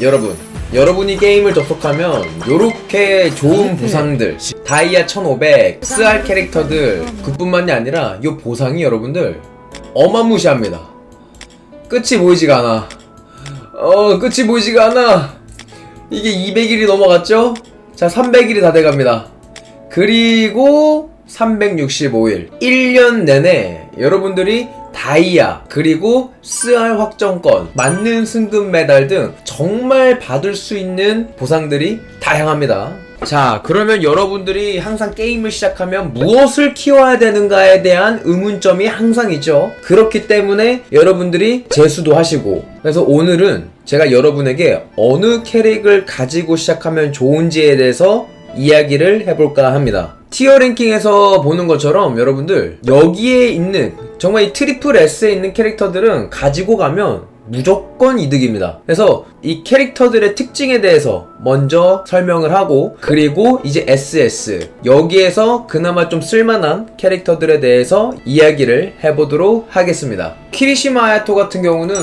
여러분 여러분이 게임을 접속하면 요렇게 좋은 보상들 다이아 1500 SR 캐릭터들 그뿐만이 아니라 요 보상이 여러분들 어마무시합니다. 끝이 보이지가 않아. 어 끝이 보이지가 않아. 이게 200일이 넘어갔죠? 자 300일이 다 돼갑니다. 그리고 365일 1년 내내 여러분들이 다이아 그리고 SR 확정권 맞는 승급 메달 등 정말 받을 수 있는 보상들이 다양합니다 자 그러면 여러분들이 항상 게임을 시작하면 무엇을 키워야 되는가에 대한 의문점이 항상 있죠 그렇기 때문에 여러분들이 재수도 하시고 그래서 오늘은 제가 여러분에게 어느 캐릭을 가지고 시작하면 좋은지에 대해서 이야기를 해볼까 합니다. 티어 랭킹에서 보는 것처럼 여러분들 여기에 있는 정말 이 트리플 S에 있는 캐릭터들은 가지고 가면 무조건 이득입니다. 그래서 이 캐릭터들의 특징에 대해서 먼저 설명을 하고 그리고 이제 SS 여기에서 그나마 좀 쓸만한 캐릭터들에 대해서 이야기를 해보도록 하겠습니다. 키리시마 아야토 같은 경우는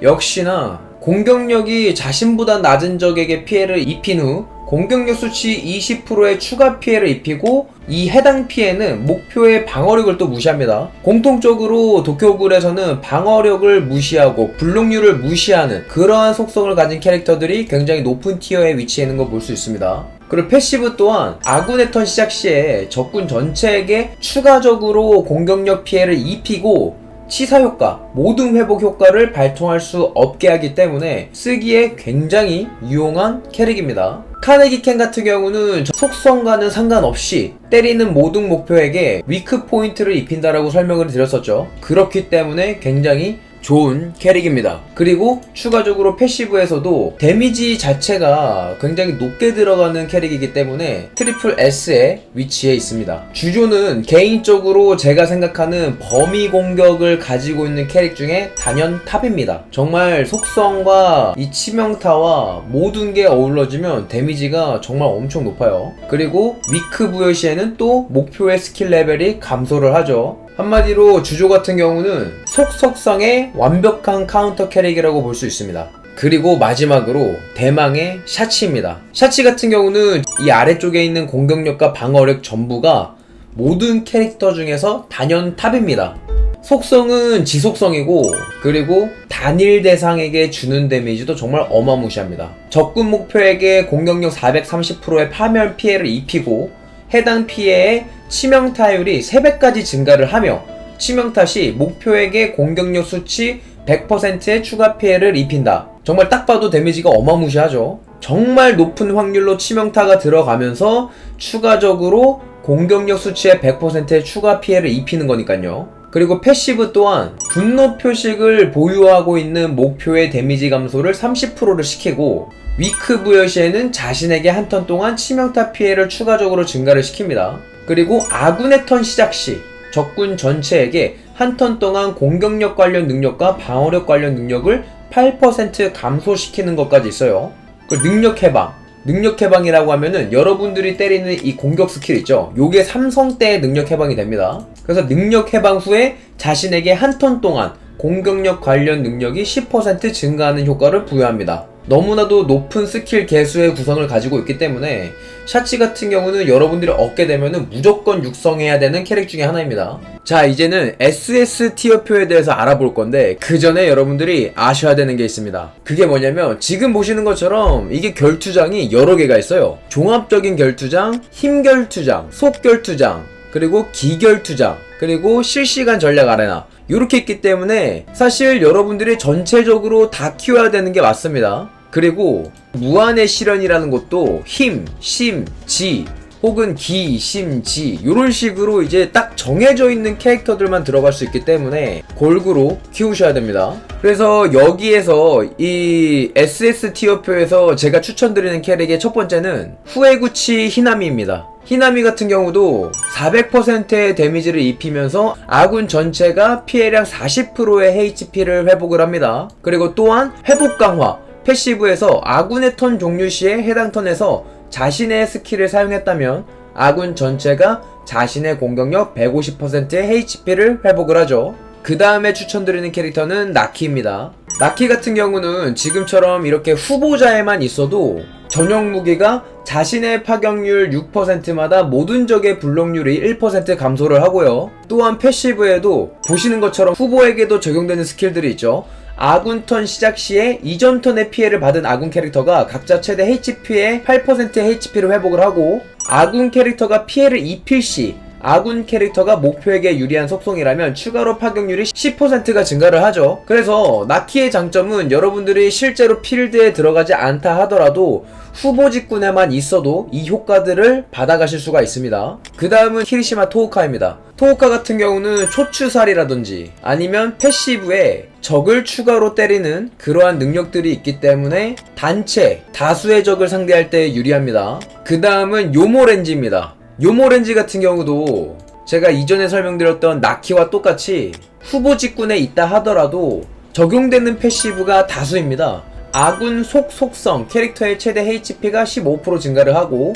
역시나 공격력이 자신보다 낮은 적에게 피해를 입힌 후 공격력 수치 20%의 추가 피해를 입히고 이 해당 피해는 목표의 방어력을 또 무시합니다. 공통적으로 도쿄굴에서는 방어력을 무시하고 블록률을 무시하는 그러한 속성을 가진 캐릭터들이 굉장히 높은 티어에 위치해 있는 걸 볼 수 있습니다. 그리고 패시브 또한 아군의 턴 시작 시에 적군 전체에게 추가적으로 공격력 피해를 입히고 치사 효과, 모든 회복 효과를 발동할 수 없게 하기 때문에 쓰기에 굉장히 유용한 캐릭입니다. 카네기 캔 같은 경우는 속성과는 상관없이 때리는 모든 목표에게 위크 포인트를 입힌다라고 설명을 드렸었죠. 그렇기 때문에 굉장히 좋은 캐릭입니다. 그리고 추가적으로 패시브에서도 데미지 자체가 굉장히 높게 들어가는 캐릭이기 때문에 트리플 S에 위치해 있습니다. 주조는 개인적으로 제가 생각하는 범위 공격을 가지고 있는 캐릭 중에 단연 탑입니다. 정말 속성과 이 치명타와 모든 게 어우러지면 데미지가 정말 엄청 높아요. 그리고 위크 부여 시에는 또 목표의 스킬 레벨이 감소를 하죠. 한마디로 주조 같은 경우는 속속성의 완벽한 카운터 캐릭이라고 볼 수 있습니다. 그리고 마지막으로 대망의 샤치입니다. 샤치 같은 경우는 이 아래쪽에 있는 공격력과 방어력 전부가 모든 캐릭터 중에서 단연 탑입니다. 속성은 지속성이고 그리고 단일 대상에게 주는 데미지도 정말 어마무시합니다. 적군 목표에게 공격력 430%의 파멸 피해를 입히고 해당 피해의 치명 타율이 3배까지 증가를 하며 치명타 시 목표에게 공격력 수치 100%의 추가 피해를 입힌다. 정말 딱 봐도 데미지가 어마무시하죠. 정말 높은 확률로 치명타가 들어가면서 추가적으로 공격력 수치의 100%의 추가 피해를 입히는 거니까요. 그리고 패시브 또한 분노 표식을 보유하고 있는 목표의 데미지 감소를 30%를 시키고 위크 부여 시에는 자신에게 한 턴 동안 치명타 피해를 추가적으로 증가를 시킵니다. 그리고 아군의 턴 시작 시 적군 전체에게 한 턴 동안 공격력 관련 능력과 방어력 관련 능력을 8% 감소시키는 것까지 있어요. 그 능력 해방. 능력 해방이라고 하면은 여러분들이 때리는 이 공격 스킬 있죠. 요게 삼성 때의 능력 해방이 됩니다. 그래서 능력 해방 후에 자신에게 한 턴 동안 공격력 관련 능력이 10% 증가하는 효과를 부여합니다. 너무나도 높은 스킬 개수의 구성을 가지고 있기 때문에 샤치 같은 경우는 여러분들이 얻게 되면 무조건 육성해야 되는 캐릭 중에 하나입니다. 자 이제는 SS 티어표에 대해서 알아볼 건데 그 전에 여러분들이 아셔야 되는 게 있습니다. 그게 뭐냐면 지금 보시는 것처럼 이게 결투장이 여러 개가 있어요. 종합적인 결투장, 힘 결투장, 속 결투장, 그리고 기결투장, 그리고 실시간 전략 아레나 이렇게 있기 때문에 사실 여러분들이 전체적으로 다 키워야 되는 게 맞습니다. 그리고 무한의 실현이라는 것도 힘, 심, 지 혹은 기, 심, 지 이런 식으로 이제 딱 정해져 있는 캐릭터들만 들어갈 수 있기 때문에 골고루 키우셔야 됩니다. 그래서 여기에서 이 SS 티어표에서 제가 추천드리는 캐릭의 첫 번째는 후에구치 히나미입니다. 히나미 같은 경우도 400%의 데미지를 입히면서 아군 전체가 피해량 40%의 HP를 회복을 합니다. 그리고 또한 회복 강화, 패시브에서 아군의 턴 종료 시에 해당 턴에서 자신의 스킬을 사용했다면 아군 전체가 자신의 공격력 150%의 HP를 회복을 하죠. 그 다음에 추천드리는 캐릭터는 나키입니다. 나키 같은 경우는 지금처럼 이렇게 후보자에만 있어도 전용 무기가 자신의 파격률 6%마다 모든 적의 블록률이 1% 감소를 하고요. 또한 패시브에도 보시는 것처럼 후보에게도 적용되는 스킬들이 있죠. 아군 턴 시작 시에 이전 턴의 피해를 받은 아군 캐릭터가 각자 최대 HP의 8%의 HP를 회복을 하고 아군 캐릭터가 피해를 입힐 시 아군 캐릭터가 목표에게 유리한 속성이라면 추가로 파격률이 10%가 증가를 하죠. 그래서 나키의 장점은 여러분들이 실제로 필드에 들어가지 않다 하더라도 후보 직군에만 있어도 이 효과들을 받아가실 수가 있습니다. 그 다음은 키리시마 토우카입니다. 토우카 같은 경우는 초추살이라든지 아니면 패시브에 적을 추가로 때리는 그러한 능력들이 있기 때문에 단체, 다수의 적을 상대할 때 유리합니다. 그 다음은 요모렌지입니다. 요모렌지 같은 경우도 제가 이전에 설명드렸던 나키와 똑같이 후보 직군에 있다 하더라도 적용되는 패시브가 다수입니다. 아군 속 속성 캐릭터의 최대 HP가 15% 증가를 하고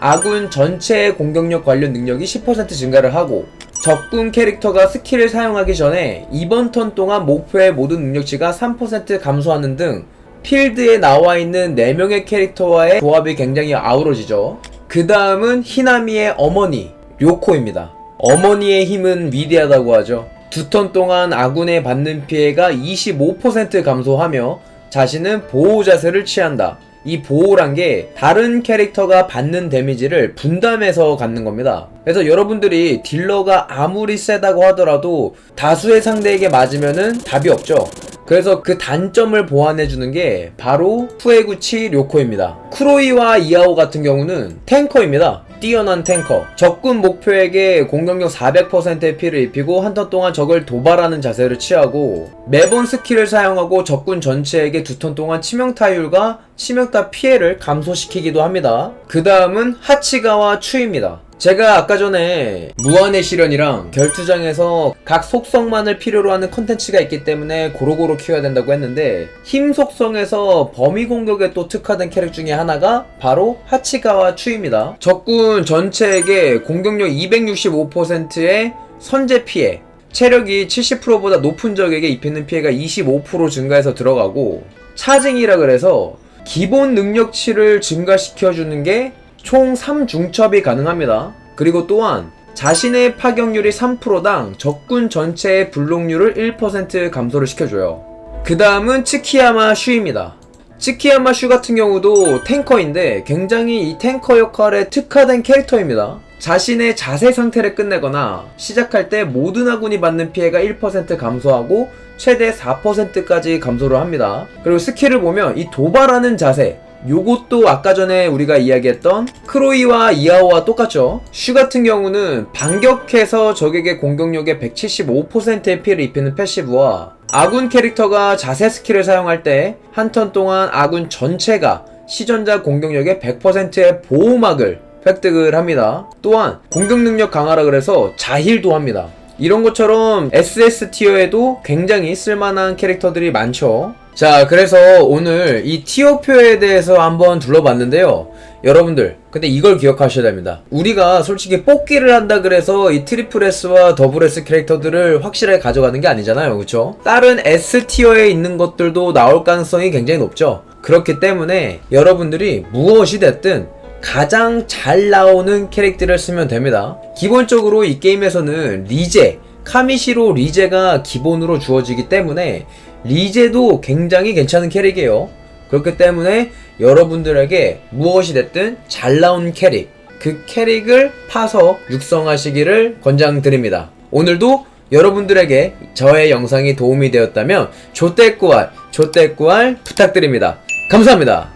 아군 전체의 공격력 관련 능력이 10% 증가를 하고 적군 캐릭터가 스킬을 사용하기 전에 이번 턴 동안 목표의 모든 능력치가 3% 감소하는 등 필드에 나와 있는 4명의 캐릭터와의 조합이 굉장히 아우러지죠. 그 다음은 히나미의 어머니, 료코입니다. 어머니의 힘은 위대하다고 하죠. 두 턴 동안 아군에 받는 피해가 25% 감소하며 자신은 보호 자세를 취한다. 이 보호란 게 다른 캐릭터가 받는 데미지를 분담해서 갖는 겁니다. 그래서 여러분들이 딜러가 아무리 세다고 하더라도 다수의 상대에게 맞으면은 답이 없죠. 그래서 그 단점을 보완해주는 게 바로 후에구치 료코입니다. 쿠로이와 이아오 같은 경우는 탱커입니다. 뛰어난 탱커. 적군 목표에게 공격력 400%의 피를 입히고 한 턴 동안 적을 도발하는 자세를 취하고 매번 스킬을 사용하고 적군 전체에게 두 턴 동안 치명 타율과 치명타 피해를 감소시키기도 합니다. 그 다음은 하치가와 추입니다. 제가 아까 전에 무한의 시련이랑 결투장에서 각 속성만을 필요로 하는 컨텐츠가 있기 때문에 고루고루 키워야 된다고 했는데 힘 속성에서 범위 공격에 또 특화된 캐릭 중에 하나가 바로 하치가와 추입니다. 적군 전체에게 공격력 265%의 선제 피해 체력이 70%보다 높은 적에게 입히는 피해가 25% 증가해서 들어가고 차징이라 그래서 기본 능력치를 증가시켜주는 게 총 3중첩이 가능합니다. 그리고 또한 자신의 파격률이 3%당 적군 전체의 블록률을 1% 감소를 시켜줘요. 그 다음은 츠키야마 슈입니다. 츠키야마 슈 같은 경우도 탱커인데 굉장히 이 탱커 역할에 특화된 캐릭터입니다. 자신의 자세 상태를 끝내거나 시작할 때 모든 아군이 받는 피해가 1% 감소하고 최대 4%까지 감소를 합니다. 그리고 스킬을 보면 이 도발하는 자세 요것도 아까 전에 우리가 이야기했던 크로이와 이아오와 똑같죠. 슈 같은 경우는 반격해서 적에게 공격력의 175%의 피해를 입히는 패시브와 아군 캐릭터가 자세 스킬을 사용할 때 한 턴 동안 아군 전체가 시전자 공격력의 100%의 보호막을 획득을 합니다. 또한 공격 능력 강화라 그래서 자힐도 합니다. 이런 것처럼 SS 티어에도 굉장히 쓸만한 캐릭터들이 많죠. 자, 그래서 오늘 이 티어표에 대해서 한번 둘러봤는데요. 여러분들, 근데 이걸 기억하셔야 됩니다. 우리가 솔직히 뽑기를 한다 그래서 이 트리플 S와 더블 S 캐릭터들을 확실하게 가져가는 게 아니잖아요. 그쵸? 다른 S 티어에 있는 것들도 나올 가능성이 굉장히 높죠. 그렇기 때문에 여러분들이 무엇이 됐든 가장 잘 나오는 캐릭터를 쓰면 됩니다. 기본적으로 이 게임에서는 리제, 카미시로 리제가 기본으로 주어지기 때문에 리제도 굉장히 괜찮은 캐릭이에요. 그렇기 때문에 여러분들에게 무엇이 됐든 잘 나온 캐릭, 그 캐릭을 파서 육성하시기를 권장드립니다. 오늘도 여러분들에게 저의 영상이 도움이 되었다면 조떼꾸알, 조떼꾸알 부탁드립니다. 감사합니다.